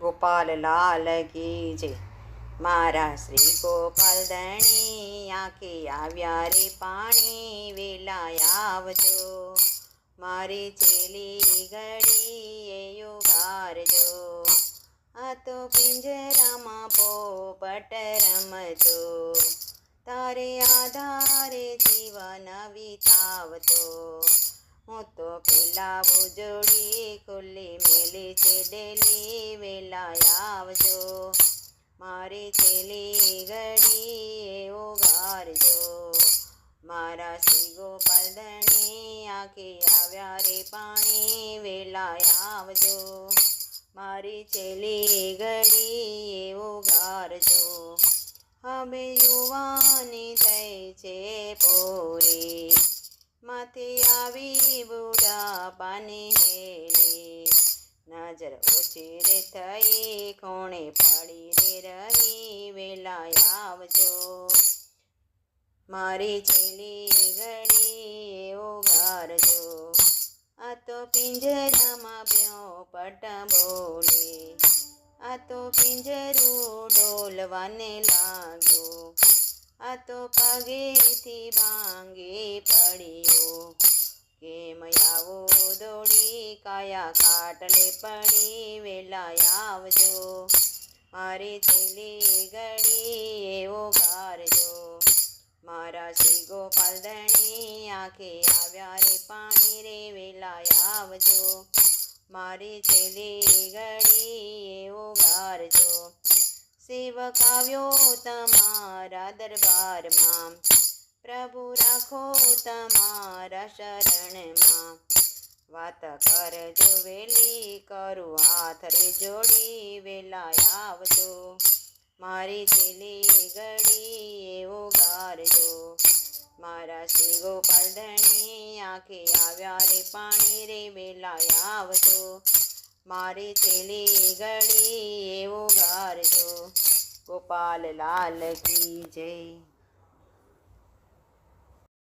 ગોપાલ લાલ કી જય. મારા શ્રી ગોપાલ ધણી આંખે આવ્યા રે પાણી, વેલા આવજો. મારી ચેલી ઘડી એ યુગારજો આ તો પિંજરામાં પોપટ રમજો. તારે આધારે જીવન વિતાવતો. હું તો પેલા ઉજોડી ખુલ્લી મેલી છે ડેલી વેલા આવજો. મારી છેલી ઘડી એવો ગારજો મારા શ્રી ગોપાલ આંખે આવ્યા રે પાણી વેલા આવજો. મારી છેલી ઘડી એવો ગારજો હવે યુવાની થઈ છે પોરી. માથે આવી બુઢાપાને હેલી નજર ઓછી રે થઈ, કોણે પાડી રે રહી વેલા આવજો. મારી છેલી ઘડી એવો ગારજો આ તો પિંજરામાં બ્યો પટ બોલે. આ તો પિંજરું ડોલવાને લાગ્યો. તો પગેથી ભાંગી પડ્યો. કેમ આવો દોડી કાયા કાટલે પડી વેલા આવજો. મારી છેલી ઘડી એવો ગારજો. મારા શ્રી ગોપાલ ધણી આંખે આવ્યા રે પાણી રે વેલા આવજો. મારી છેલી ઘડી એવો ગારજો. સેવક આવ્યો તમારા દરબારમાં પ્રભુ રાખો તમારા શરણમાં વાત કરજો વેલી કરું હાથ રે જોડી વેલા આવજો મારી છેલી ઘડી એવો ગારજો મારા શ્રી ગોપાલ ધણી આંખે આવ્યા રે પાણી રે વેલા આવજો મારી છેલી ઘડી એવો ગારજો ગોપાલ લાલ કી જય.